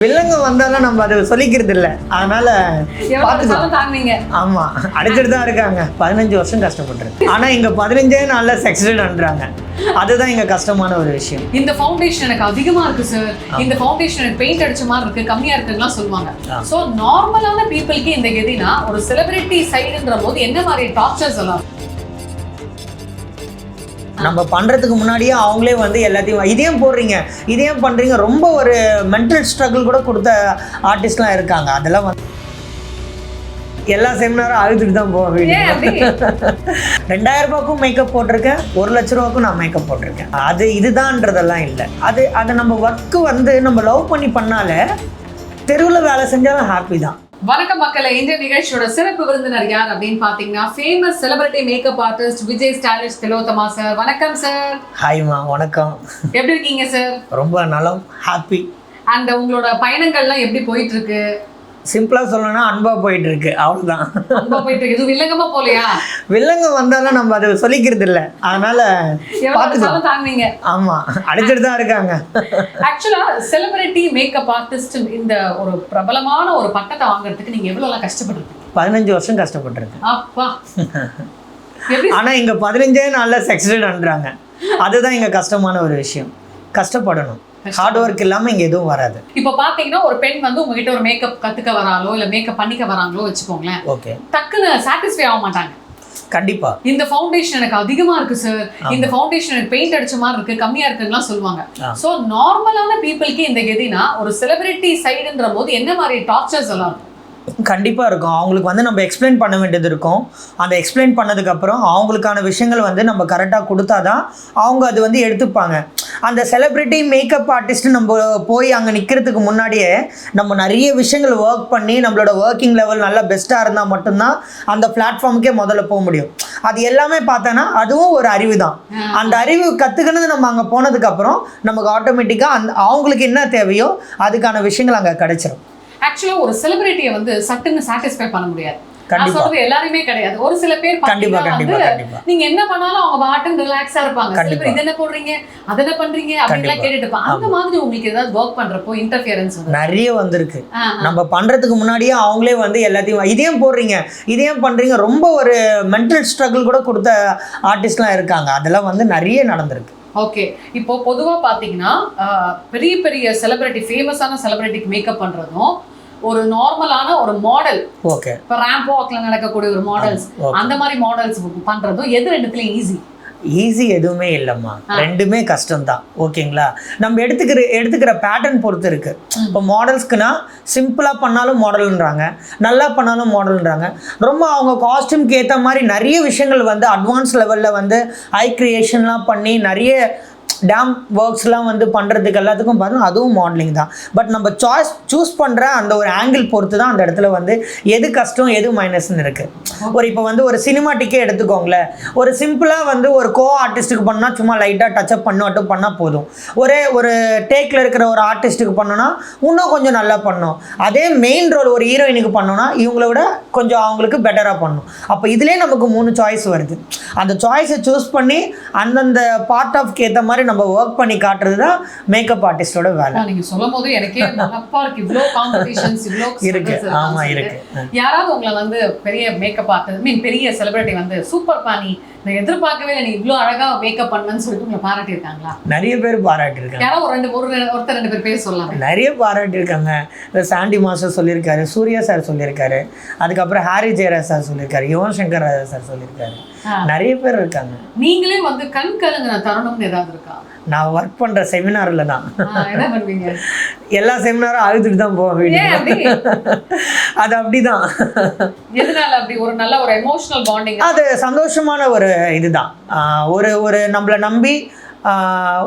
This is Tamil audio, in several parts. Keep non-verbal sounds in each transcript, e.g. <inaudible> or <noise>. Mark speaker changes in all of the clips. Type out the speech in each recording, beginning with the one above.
Speaker 1: வில்லங்க வந்தாலும் நம்ம அதை சொல்லிக்கிறது இல்ல. அதனால பார்த்துக்கலாம் ஆமா. அடிச்சுட்டு தான் இருக்காங்க. பதினஞ்சு வருஷம் கஷ்டப்பட்டுருக்கு. ஆனா இங்க பதினஞ்சே நாள்ல சக்சஸ்ன்றாங்க அதுதான் இங்க கஷ்டமான ஒரு விஷயம்.
Speaker 2: இந்த ஃபவுண்டேஷன் எனக்கு அதிகமா இருக்கு சார் இந்த ஃபவுண்டேஷன் எனக்கு பெயிண்ட் அடிச்ச மாதிரி இருக்கு கம்மியா இருக்குலாம் சொல்லுவாங்க. சோ நார்மலான பீப்புளுக்கு இந்த கெதினா ஒரு செலிபிரிட்டி சைடுன்ற போது என்ன மாதிரி டார்ச்சர்ஸ் எல்லாம்?
Speaker 1: நம்ம பண்றதுக்கு முன்னாடியே அவங்களே வந்து எல்லாத்தையும் இதையும் போடுறீங்க இதையும் பண்றீங்க. ரொம்ப ஒரு மென்டல் ஸ்ட்ரகிள் கூட கொடுத்த ஆர்டிஸ்ட்லாம் இருக்காங்க. அதெல்லாம் வந்து எல்லா செமினாரும் அழுதுட்டு தான் போவேன் <laughs> ரெண்டாயிரம் ரூபாய்க்கும் மேக்கப் போட்டிருக்கேன் ஒரு லட்ச ரூபாய்க்கும் நான் மேக்கப் போட்டிருக்கேன். அது இதுதான்றதெல்லாம் இல்லை. அது அதை நம்ம ஒர்க்கு வந்து நம்ம லவ் பண்ணி பண்ணாலே தெருவில் வேலை செஞ்சாலும் ஹாப்பி தான்.
Speaker 2: வணக்கம் மக்களே இந்த நிகழ்ச்சியோட சிறப்பு விருந்தினர் யார் அப்படின்னு பாத்தீங்கன்னா famous celebrity makeup artist Vijay stylish Tilottama sir வணக்கம் சார்
Speaker 1: ஹாய்மா வணக்கம்.
Speaker 2: எப்படி இருக்கீங்க சார்
Speaker 1: ரொம்ப நலம். ஹாப்பி
Speaker 2: அண்ட் உங்களோட பயணங்கள்லாம் எப்படி போயிட்டு இருக்கு?
Speaker 1: சிம்பிளாக சொல்லணும்னா அன்பாக போயிட்டு இருக்கு அவ்வளோதான்
Speaker 2: அன்பா போயிட்டு இருக்கு எதுவும் வில்லங்கமா போலையா?
Speaker 1: வில்லங்க வந்தாலும் நம்ம அதை சொல்லிக்கிறது இல்லை. அதனால பார்த்துக்கலாம்
Speaker 2: தாங்குவீங்க
Speaker 1: ஆமாம் அடிச்சுட்டு தான் இருக்காங்க.
Speaker 2: ஆக்சுவலா செலிபிரிட்டி மேக்கப் ஆர்டிஸ்ட் இந்த ஒரு பிரபலமான ஒரு பட்டத்தை வாங்குறதுக்கு நீங்க எவ்வளவு எல்லாம் கஷ்டப்பட்டிருக்கீங்க?
Speaker 1: பதினஞ்சு வருஷம் கஷ்டப்பட்டிருக்கேன்
Speaker 2: அப்பா. <laughs>
Speaker 1: ஆனால் இங்கே பதினஞ்சே நாளில் சக்சஸ்ன்றாங்க அதுதான் இங்கே கஷ்டமான ஒரு விஷயம். கஷ்டப்படணும். ஹார்ட் ஒர்க் இல்லாமல் இங்கே எதுவும் வராது.
Speaker 2: இப்ப பாத்தீங்கன்னா ஒரு பெண் வந்து உங்ககிட்ட ஒரு மேக்கப் கத்துக்க வராங்களோ இல்ல மேக்கப் பண்ணிக்க வராங்களோ வச்சுக்கோங்களேன்.
Speaker 1: ஓகே
Speaker 2: டக்குன்னு சாட்டிஸ்ஃபை ஆக மாட்டாங்க.
Speaker 1: கண்டிப்பாக
Speaker 2: இந்த ஃபவுண்டேஷன் எனக்கு அதிகமா இருக்கு சார் இந்த ஃபவுண்டேஷன் எனக்கு பெயிண்ட் அடிச்ச மாதிரி இருக்கு கம்மியா இருக்குன்னுலாம் சொல்லுவாங்க. சோ நார்மலான பீப்புளுக்கு இந்த கெதினா ஒரு செலிபிரிட்டி சைடுன்ற போது என்ன மாதிரி டார்ச்சர்ஸ் எல்லாம் இருக்கும்?
Speaker 1: கண்டிப்பாக இருக்கும். அவங்களுக்கு வந்து நம்ம எக்ஸ்பிளைன் பண்ண வேண்டியது இருக்கும். அந்த எக்ஸ்பிளைன் பண்ணதுக்கப்புறம் அவங்களுக்கான விஷயங்கள் வந்து நம்ம கரெக்டாக கொடுத்தா தான் அவங்க அது வந்து எடுத்துப்பாங்க. அந்த செலிப்ரிட்டி மேக்கப் ஆர்டிஸ்ட் நம்ம போய் அங்கே நிற்கிறதுக்கு முன்னாடியே நம்ம நிறைய விஷயங்கள் ஒர்க் பண்ணி நம்மளோட ஒர்க்கிங் லெவல் நல்லா பெஸ்ட்டாக இருந்தால் மட்டும்தான் அந்த பிளாட்ஃபார்முக்கே முதல்ல போக முடியும். அது எல்லாமே பார்த்தோன்னா அதுவும் ஒரு அறிவு தான் அந்த அறிவு கற்றுக்கினது நம்ம அங்கே போனதுக்கப்புறம் நமக்கு ஆட்டோமேட்டிக்காக அந்த அவங்களுக்கு என்ன தேவையோ அதுக்கான விஷயங்கள் அங்கே கிடைச்சிரும்.
Speaker 2: ஆக்சுவலா ஒரு செலிபிரிட்டியை வந்து சட்டுன்னு சாட்டிஸ்ஃபை பண்ண முடியாது. நான். சொல்றது எல்லாருமே கிடையாது. ஒரு சில பேர்
Speaker 1: கண்டிப்பா கண்டிப்பா
Speaker 2: நீங்க என்ன பண்ணாலும் அவங்க பாட்டுன்னு ரிலாக்ஸா இருப்பாங்க. சில. பேர் இது என்ன போடுறீங்க? அது என்ன பண்றீங்க? அப்படின்லாம். கேட்டுட்டு இருப்பாங்க அந்த மாதிரி உங்களுக்கு ஏதாவது ஒர்க் பண்றப்போ இன்டர்ஃபியரன்ஸ்
Speaker 1: நிறைய வந்திருக்கு. நம்ம பண்றதுக்கு முன்னாடியே அவங்களே வந்து எல்லாத்தையும் இதையும் போடுறீங்க? இதையும் பண்றீங்க? ரொம்ப ஒரு மென்டல் ஸ்ட்ரகிள் கூட கொடுத்த ஆர்டிஸ்ட்லாம் இருக்காங்க. அதெல்லாம் வந்து நிறைய நடந்திருக்கு.
Speaker 2: ஓகே இப்போ பொதுவா பாத்தீங்கன்னா ஆஹ், பெரிய பெரிய செலிபிரிட்டி ஃபேமஸான செலிபிரிட்டிக்கு மேக்கப் பண்றதும் ஒரு நார்மலான ஒரு மாடல்
Speaker 1: ஓகே
Speaker 2: இப்போ ரேம்ப் வாக்ல நடக்கக்கூடிய ஒரு மாடல்ஸ்
Speaker 1: ஓகே
Speaker 2: அந்த மாதிரி மாடல்ஸ் பண்றதும் எது ரெண்டுத்துலயும் ஈஸி
Speaker 1: ஈஸி எதுவுமே இல்லைம்மா. ரெண்டுமே கஷ்டம்தான். ஓகேங்களா நம்ம எடுத்துக்கிற எடுத்துக்கிற பேட்டர்ன் பொறுத்து இருக்கு. இப்போ மாடல்ஸ்க்குனா சிம்பிளாக பண்ணாலும் மாடல்ன்றாங்க நல்லா பண்ணாலும் மாடல்ன்றாங்க ரொம்ப அவங்க காஸ்டியூம்க்கு ஏற்ற மாதிரி நிறைய விஷயங்கள் வந்து அட்வான்ஸ் லெவலில் வந்து ஐ கிரியேஷன்லாம் பண்ணி நிறைய டேம் ஒர்க்ஸ்லாம் வந்து பண்ணுறதுக்கு எல்லாத்துக்கும் பார்த்தோம் அதுவும் மாடலிங் தான். பட் நம்ம சாய்ஸ் சூஸ் பண்ணுற அந்த ஒரு ஆங்கிள் பொறுத்து தான் அந்த இடத்துல வந்து எது கஷ்டம் எது மைனஸ்னு இருக்குது ஒரு இப்போ வந்து ஒரு சினிமாட்டிக்கே எடுத்துக்கோங்களேன். ஒரு சிம்பிளாக வந்து ஒரு கோ ஆர்டிஸ்ட்டுக்கு பண்ணால் சும்மா லைட்டாக டச்சப் பண்ணி மட்டும் பண்ணால் போதும். ஒரே ஒரு டேக்கில் இருக்கிற ஒரு ஆர்டிஸ்ட்டுக்கு பண்ணோன்னா இன்னும் கொஞ்சம் நல்லா பண்ணும். அதே மெயின் ரோல் ஒரு ஹீரோயினுக்கு பண்ணோன்னா இவங்கள விட கொஞ்சம் அவங்களுக்கு பெட்டராக பண்ணும். அப்போ இதுலேயே நமக்கு மூணு சாய்ஸ் வருது. அந்த சாய்ஸை சூஸ் பண்ணி அந்தந்த பார்ட் ஆஃப்க்கு ஏற்ற மாதிரி நம்ம ஒர்க் பண்ணி காட்டுறது தான் மேக்கப் ஆர்டிஸ்டோட வேலை.
Speaker 2: நீங்க சொல்லும் போது எனக்கே மகப்பா <laughs> இருக்கு இவ்ளோ காம்படிஷன்ஸ் இவ்ளோ
Speaker 1: இருக்கு. ஆமா இருக்கு.
Speaker 2: யாராவது உங்களை வந்து பெரிய மேக்கப் ஆர்டிஸ்ட் மீன் பெரிய செலிபிரிட்டி வந்து சூப்பர் பாணி நான் எதிர்பார்க்கவே இல்லை நீ இவ்ளோ அழகா மேக்கப் பண்ணுவேன்னு சொல்லிட்டு உங்களை பாராட்டி இருக்காங்களா
Speaker 1: நிறைய பேர் பாராட்டியிருக்காங்க.
Speaker 2: யாராவது ஒரு ரெண்டு ஒரு ஒருத்தர் ரெண்டு பேர் பேர் சொல்லலாம்
Speaker 1: நிறைய பாராட்டியிருக்காங்க. இந்த சாண்டி மாஸ்டர் சொல்லியிருக்காரு சூர்யா சார் சொல்லியிருக்காரு. அதுக்கப்புறம் ஹாரி ஜெயராஜ் சார் சொல்லியிருக்காரு யுவன் சங்கர் ராஜா சார் சொல்லியிருக்காரு. நிறைய பேர் இருக்காங்க.
Speaker 2: நீங்களே வந்து கண் கலங்குன தருணம்னு ஏதாவது இருக்கா?
Speaker 1: நான் ஒர்க் பண்ணுற செமினாரில் தான்.
Speaker 2: ஆ, என்ன பண்ணுவீங்க?
Speaker 1: எல்லா செமினாரும் அழுதுட்டு தான் போவேன் வீட்டுக்கு. அது அப்படிதான்.
Speaker 2: எதனால அப்படி? ஒரு நல்ல ஒரு எமோஷனல் பாண்டிங்
Speaker 1: அது சந்தோஷமான ஒரு இதுதான். ஒரு ஒரு நம்மளை நம்பி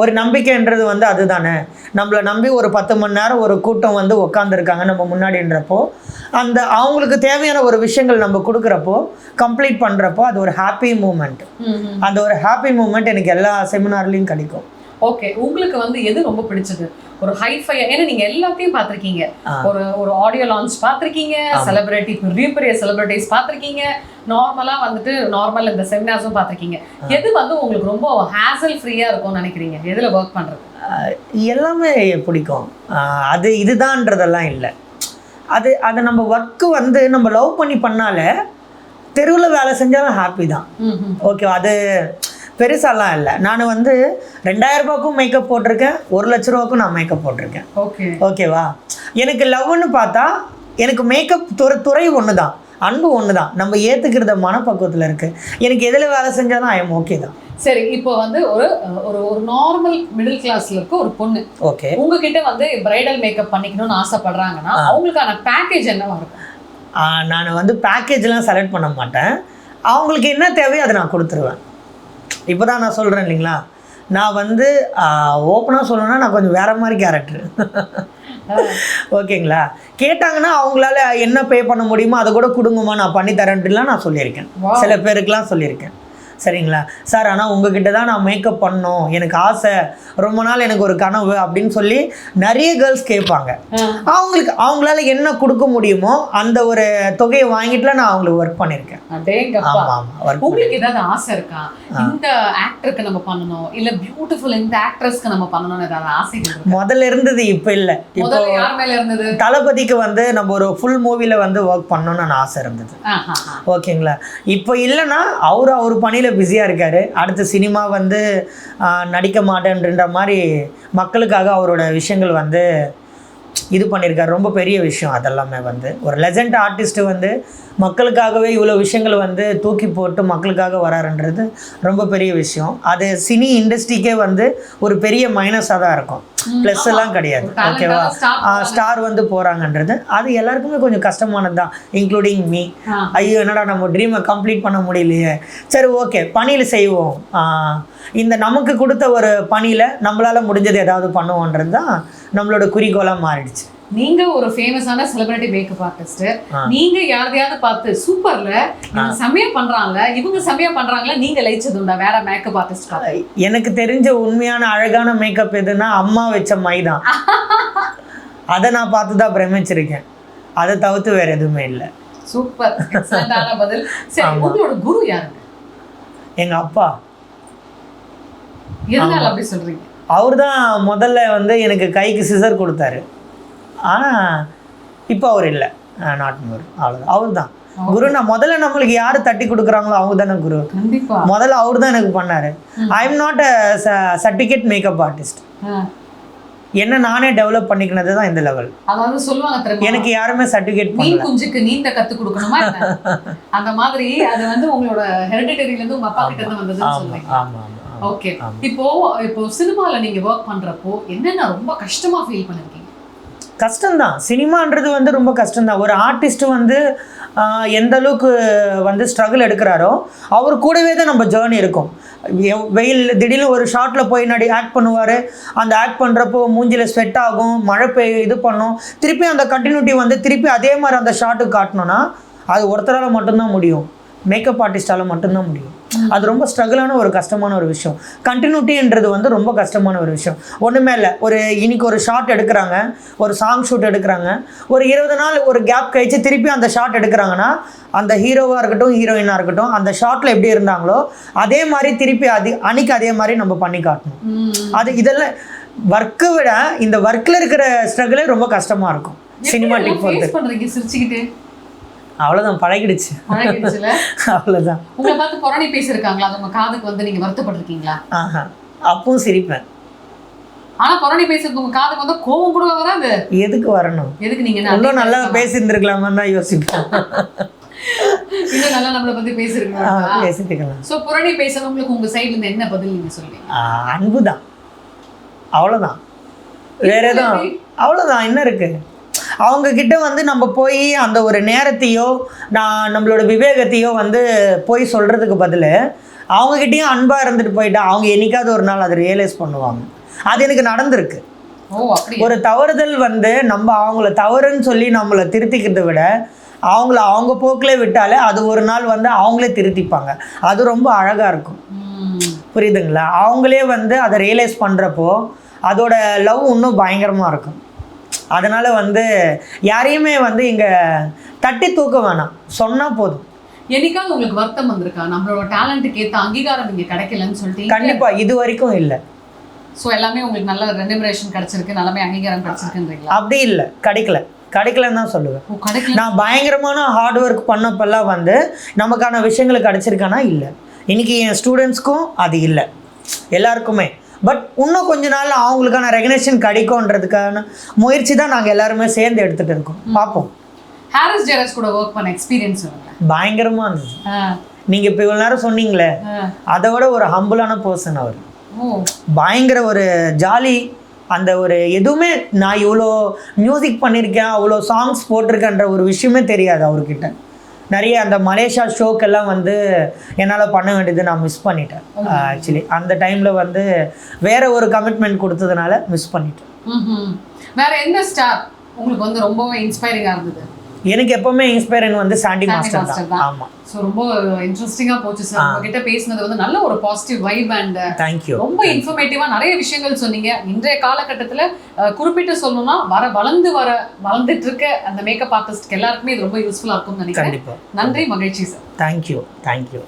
Speaker 1: ஒரு நம்பிக்கைன்றது வந்து அதுதானே. நம்மளை நம்பி ஒரு பத்து மணி நேரம் ஒரு கூட்டம் வந்து உட்காந்துருக்காங்க நம்ம முன்னாடின்றப்போ அந்த அவங்களுக்கு தேவையான ஒரு விஷயங்கள் நம்ம கொடுக்குறப்போ கம்ப்ளீட் பண்ணுறப்போ அது ஒரு ஹாப்பி மூமெண்ட் அந்த ஒரு ஹாப்பி மூமெண்ட் எனக்கு எல்லா செமினார்லேயும் கிடைக்கும்.
Speaker 2: ஓகே உங்களுக்கு வந்து எது ரொம்ப பிடிச்சது? ஒரு ஹைஃபை ஏன்னா நீங்க எல்லாத்தையும் பார்த்திருக்கீங்க. ஒரு ஒரு ஆடியோ லான்ச் பார்த்திருக்கீங்க. செலிபிரிட்டி பெரிய பெரிய செலிபிரிட்டிஸ் பார்த்திருக்கீங்க. நார்மலா வந்துட்டு நார்மல் இந்த செமினார்ஸும் பார்த்திருக்கீங்க. எது வந்து உங்களுக்கு ரொம்ப ஹேசல் ஃப்ரீயா இருக்கும்னு நினைக்கிறீங்க? எதுல ஒர்க் பண்றது?
Speaker 1: எல்லாமே பிடிக்கும். அது இதுதான்றதெல்லாம் இல்லை. அது அதை நம்ம ஒர்க்கு வந்து நம்ம லவ் பண்ணி பண்ணாலே தெருவில் வேலை செஞ்சாலும் ஹாப்பி தான். ஓகே அது பெருசாலாம் இல்லை. நான் வந்து ரெண்டாயிரம் ரூபாய்க்கும் மேக்கப் போட்டிருக்கேன் ஒரு லட்ச ரூபாய்க்கும் நான் மேக்கப் போட்டிருக்கேன்.
Speaker 2: ஓகே.
Speaker 1: ஓகேவா எனக்கு லவ்னு பார்த்தா எனக்கு மேக்கப் துறை துறை ஒன்று தான் அன்பு ஒன்று தான் நம்ம ஏற்றுக்கிறத மனப்பக்குவத்தில் இருக்குது எனக்கு எதில் வேலை செஞ்சாலும் ஐ எம் ஓகே தான்.
Speaker 2: சரி இப்போ வந்து ஒரு ஒரு ஒரு நார்மல் மிடில் கிளாஸ்ல இருக்க ஒரு பொண்ணு.
Speaker 1: ஓகே
Speaker 2: உங்ககிட்ட வந்து பிரைடல் மேக்கப் பண்ணிக்கணும்னு ஆசைப்படுறாங்கன்னா அவங்களுக்கான பேக்கேஜ் என்னவா இருக்கும்?
Speaker 1: நான் வந்து பேக்கேஜ்லாம் செலக்ட் பண்ண மாட்டேன். அவங்களுக்கு என்ன தேவையோ அதை நான் கொடுத்துருவேன். இப்போ தான் நான் சொல்கிறேன் இல்லைங்களா? நான் வந்து ஓப்பனாக சொல்லணும்னா நான் கொஞ்சம் வேற மாதிரி கேரக்டர் ஓகேங்களா? கேட்டாங்கன்னா அவங்களால என்ன பே பண்ண முடியுமோ அதை கூட கொடுங்கம்மா நான் பண்ணி தரேன்ட்டுலாம் நான் சொல்லியிருக்கேன். சில பேருக்குலாம் சொல்லியிருக்கேன். சரிங்களா? சார் ஆனால் உங்ககிட்ட தான் நான் மேக்கப் பண்ணணும். எனக்கு ஆசை. ரொம்ப நாள் எனக்கு ஒரு கனவு அப்படின்னு சொல்லி நிறைய கேர்ள்ஸ் கேட்பாங்க. அவங்களுக்கு அவங்களால என்ன கொடுக்க முடியுமோ அந்த ஒரு தொகையை வாங்கிட்டுல நான் அவங்களுக்கு ஒர்க் பண்ணியிருக்கேன்
Speaker 2: உங்களுக்கு ஏதாவது ஆசை இருக்கா? இந்த ஆக்டருக்கு நம்ம பண்ணணும் இல்ல பியூட்டிஃபுல் இந்த ஆக்ட்ரஸ்க்கு நம்ம பண்ணணும்னு ஏதாவது இருக்கா?
Speaker 1: முதல்ல இருந்தது இப்போ இல்லை. இப்போ தளபதிக்கு வந்து நம்ம ஒரு ஃபுல் மூவியில் வந்து ஒர்க் பண்ணணும்னு ஆசை இருந்தது. ஓகேங்களா? இப்போ இல்லைன்னா அவர் அவர் பணியில் பிஸியாக இருக்கார். அடுத்த சினிமா வந்து நடிக்க மாட்டேன்ற மாதிரி மக்களுக்காக அவரோட விஷயங்கள் வந்து இது பண்ணியிருக்காரு ரொம்ப பெரிய விஷயம் அதெல்லாமே வந்து. ஒரு லெஜண்ட் ஆர்டிஸ்ட்டு வந்து மக்களுக்காகவே இவ்வளோ விஷயங்கள் வந்து தூக்கி போட்டு மக்களுக்காக வராருன்றது ரொம்ப பெரிய விஷயம். அது சினி இண்டஸ்ட்ரிக்கே வந்து ஒரு பெரிய மைனஸாக தான் இருக்கும். ப்ளஸ் எல்லாம் கிடையாது. ஓகேவா ஸ்டார் வந்து போகிறாங்கன்றது அது எல்லாருக்குமே கொஞ்சம் கஷ்டமானது தான். Including me. ஐயோ என்னடா நம்ம ட்ரீமை கம்ப்ளீட் பண்ண முடியலையே. சரி ஓகே பணியில் செய்வோம். இந்த நமக்கு கொடுத்த ஒரு பணியில் நம்மளால் முடிஞ்சது ஏதாவது பண்ணுவோன்றது தான் நம்மளோட குறிக்கோளாக மாறிடுச்சு.
Speaker 2: நீங்க ஒரு ஃபேமஸான செலிபிரிட்டி மேக்கப் ஆர்டிஸ்ட். நீங்க யாரையாவது பார்த்து சூப்பர்ல செமையா பண்றாங்க இவங்க செமையா பண்றாங்களா நீங்க லயிச்சது உண்டா வேற மேக்கப் ஆர்டிஸ்ட்
Speaker 1: எனக்கு தெரிஞ்ச உண்மையான அழகான மேக்கப் எதுன்னா அம்மா வச்ச மை தான் <laughs> அதை நான் பார்த்து தான் பிரமிச்சிருக்கேன். அதை தவிர்த்து வேறு எதுவுமே இல்லை.
Speaker 2: சூப்பர். பதில். சரி. உங்களோட குரு யாருங்க
Speaker 1: எங்கள் அப்பா.
Speaker 2: எதனால அப்படி சொல்றீங்க?
Speaker 1: அவர் தான் முதல்ல வந்து எனக்கு கைக்கு சிசர் கொடுத்தாரு. ஆனால் இப்போ அவர் இல்லை. நாட் மோர் அவ்வளோதான் அவர் தான் குரு நான் முதல்ல நம்மளுக்கு யார் தட்டி கொடுக்குறாங்களோ அவங்க தானே குரு முதல்ல அவர் தான் எனக்கு பண்ணார். I am not a certificate makeup artist. என்ன நானே டெவலப் பண்ணிக்கினது தான் இந்த லெவல்
Speaker 2: அதாவது சொல்லுவாங்க
Speaker 1: எனக்கு யாருமே சர்டிஃபிகேட் பண்ணல.
Speaker 2: குஞ்சுக்கு நீந்த கத்து கொடுக்கணுமா? <laughs> அந்த மாதிரி அது வந்து உங்களோட ஹெரிடிட்டரியில இருந்து உங்க அப்பா கிட்ட இருந்து வந்ததுன்னு சொல்றீங்க. ஓகே. இப்போ இப்போ சினிமால நீங்க ஒர்க் பண்றப்போ என்னென்ன ரொம்ப கஷ்டமா ஃபீல் பண்ணிருக்கீங்க?
Speaker 1: கஷ்டம்தான். சினிமான்றது வந்து ரொம்ப கஷ்டம்தான். ஒரு ஆர்டிஸ்ட் வந்து எந்த அளவுக்கு வந்து ஸ்ட்ரகிள் எடுக்கிறாரோ அவர் கூடவே தான் நம்ம ஜேர்னி இருக்கும். வெயில் திடீர்னு ஒரு ஷார்ட்டில் போய் நடி ஆக்ட் பண்ணுவார். அந்த ஆக்ட் பண்ணுறப்போ மூஞ்சில் ஸ்வெட் ஆகும் மழை பெய் இது பண்ணும். திருப்பி அந்த கண்டினியூட்டி வந்து திருப்பி அதே மாதிரி அந்த ஷார்ட்டுக்கு காட்டணும்னா அது ஒருத்தரால் மட்டும்தான் முடியும். மேக்கப் ஆர்டிஸ்டால் மட்டும்தான் முடியும். அது ரொம்ப ஸ்ட்ரகிளான ஒரு கஷ்டமான ஒரு விஷயம். கண்டினியூட்டின்றது வந்து ரொம்ப கஷ்டமான ஒரு விஷயம். ஒன்றுமே இல்லை. ஒரு இன்னைக்கு ஒரு ஷாட் எடுக்கிறாங்க. ஒரு சாங் ஷூட் எடுக்கிறாங்க. ஒரு இருபது நாள் ஒரு கேப் கழிச்சு திருப்பி அந்த ஷாட் எடுக்கிறாங்கன்னா அந்த ஹீரோவாக இருக்கட்டும் ஹீரோயினாக இருக்கட்டும் அந்த ஷாட்டில் எப்படி இருந்தாங்களோ அதே மாதிரி திருப்பி அது அன்னைக்கு அதே மாதிரி நம்ம பண்ணி காட்டணும். அது இதெல்லாம் ஒர்க்கை விட இந்த ஒர்க்கில் இருக்கிற ஸ்ட்ரகிளே ரொம்ப கஷ்டமாக இருக்கும். சினிமாட்டிக் பொறுத்து அவ்வளோதான் பழகிடுச்சு. <laughs> அவ்வளோதான்
Speaker 2: உங்களை பார்த்து புரணி பேசியிருக்காங்களா? அது உங்க காதுக்கு வந்து நீங்க வருத்தப்பட்டிருக்கீங்களா?
Speaker 1: ஆஹா அப்பவும் சிரிப்பேன்.
Speaker 2: ஆனா புரணி பேசுறது உங்க காதுக்கு வந்து கோவம் கூட வராது.
Speaker 1: எதுக்கு வரணும்?
Speaker 2: எதுக்கு நீங்க
Speaker 1: இன்னும் நல்லா பேசியிருந்துருக்கலாமான்னு தான் யோசிப்பேன்.
Speaker 2: இன்னும் நல்லா நம்மளை பத்தி
Speaker 1: ஆ,
Speaker 2: பேசிருக்கீங்க
Speaker 1: பேசிட்டுக்கலாம்
Speaker 2: சோ புரணி பேசுறவங்களுக்கு உங்க சைடுல இருந்து என்ன பதில் நீங்க சொல்லுவீங்க?
Speaker 1: அன்பு தான் அவ்வளோதான் வேற எதுவும்? அவ்வளோதான் என்ன இருக்கு. அவங்க கிட்ட வந்து நம்ம போய் அந்த ஒரு நேரத்தையோ நான் நம்மளோட விவேகத்தையோ வந்து போய் சொல்கிறதுக்கு பதில் அவங்கக்கிட்டேயும் அன்பாக இருந்துட்டு போயிட்டா அவங்க என்னைக்காவது ஒரு நாள் அதை ரியலைஸ் பண்ணுவாங்க. அது எனக்கு நடந்திருக்கு. ஒரு தவறுதல் வந்து நம்ம அவங்கள தவறுன்னு சொல்லி நம்மளை திருத்திக்கிறதை விட அவங்கள அவங்க போக்கிலே விட்டாலே அது ஒரு நாள் வந்து அவங்களே திருத்திப்பாங்க. அது ரொம்ப அழகாக இருக்கும். புரியுதுங்களா? அவங்களே வந்து அதை ரியலைஸ் பண்ணுறப்போ அதோட லவ் இன்னும் பயங்கரமாக இருக்கும். அதனால் வந்து யாரையுமே வந்து இங்கே தட்டி தூக்க வேணாம். சொன்னால் போதும்.
Speaker 2: என்னைக்காவது உங்களுக்கு வருத்தம் வந்திருக்கா? நம்மளோட டேலண்ட்டுக்கு ஏத்த அங்கீகாரம் இங்க கிடைக்கலன்னு சொல்லிட்டு
Speaker 1: கண்டிப்பாக இது வரைக்கும் இல்லை.
Speaker 2: ஸோ எல்லாமே உங்களுக்கு நல்ல ரெனிமரேஷன் கிடைச்சிருக்கு நல்லமே அங்கீகாரம் கிடைச்சிருக்குன்றீங்களா?
Speaker 1: அப்படி இல்லை. கிடைக்கல. கிடைக்கலன்னு தான் சொல்லுவேன். நான் பயங்கரமான ஹார்ட் ஒர்க் பண்ணப்பெல்லாம் வந்து நமக்கான விஷயங்கள் கிடைச்சிருக்கானா? இல்லை. இன்னைக்கு என் ஸ்டூடெண்ட்ஸ்க்கும் அது இல்லை. எல்லாருக்குமே. பட் இன்னும் கொஞ்ச நாள் அவங்களுக்கான ரெகனேஷன் கிடைக்கும்ன்றதுக்கான முயற்சி தான் நாங்கள் எல்லாருமே சேர்ந்து எடுத்துகிட்டு இருக்கோம். பார்ப்போம்
Speaker 2: ஹாரிஸ் ஜெயராஜ் கூட ஒர்க் பண்ண எக்ஸ்பீரியன்ஸ்
Speaker 1: பயங்கரமாக இருந்தது. நீங்கள் இப்போ இவ்வளோ நேரம் சொன்னீங்களே. அதை விட ஒரு ஹம்புளான பர்சன் அவர். பயங்கர ஒரு ஜாலி அந்த ஒரு எதுவுமே நான் இவ்வளோ மியூசிக் பண்ணியிருக்கேன் அவ்வளோ சாங்ஸ் போட்டிருக்கேன்ற ஒரு விஷயமே தெரியாது அவர்கிட்ட. நிறைய அந்த மலேசியா ஷோக்கெல்லாம் வந்து என்னால் பண்ண வேண்டியது நான் மிஸ் பண்ணிட்டேன். ஆக்சுவலி அந்த டைமில் வந்து வேற ஒரு கமிட்மெண்ட் கொடுத்ததுனால மிஸ் பண்ணிட்டேன்.
Speaker 2: வேற எந்த ஸ்டார் உங்களுக்கு வந்து ரொம்பவே இன்ஸ்பைரிங்கா இருந்தது?
Speaker 1: எனக்கு எப்பவுமே இன்ஸ்பைரன் வந்து சாண்டி மாஸ்டர் தான். ஆமாம்
Speaker 2: ஸோ ரொம்ப இன்ட்ரெஸ்டிங்கா போச்சு சார் உங்ககிட்ட பேசினது வந்து நல்ல ஒரு பாசிட்டிவ் வைப் அண்ட்
Speaker 1: தேங்க்யூ
Speaker 2: ரொம்ப இன்ஃபர்மேட்டிவா நிறைய விஷயங்கள் சொன்னீங்க. இன்றைய காலகட்டத்துல குறிப்பிட்டு சொல்லணும்னா வர வளர்ந்து வர வளர்ந்துட்டு இருக்க அந்த மேக்கப் ஆர்டிஸ்ட்க்கு எல்லாருக்குமே இது ரொம்ப யூஸ்ஃபுல்லா இருக்கும்னு நினைக்கிறேன். நன்றி மகிழ்ச்சி சார்
Speaker 1: தேங்க்யூ தேங்க்யூ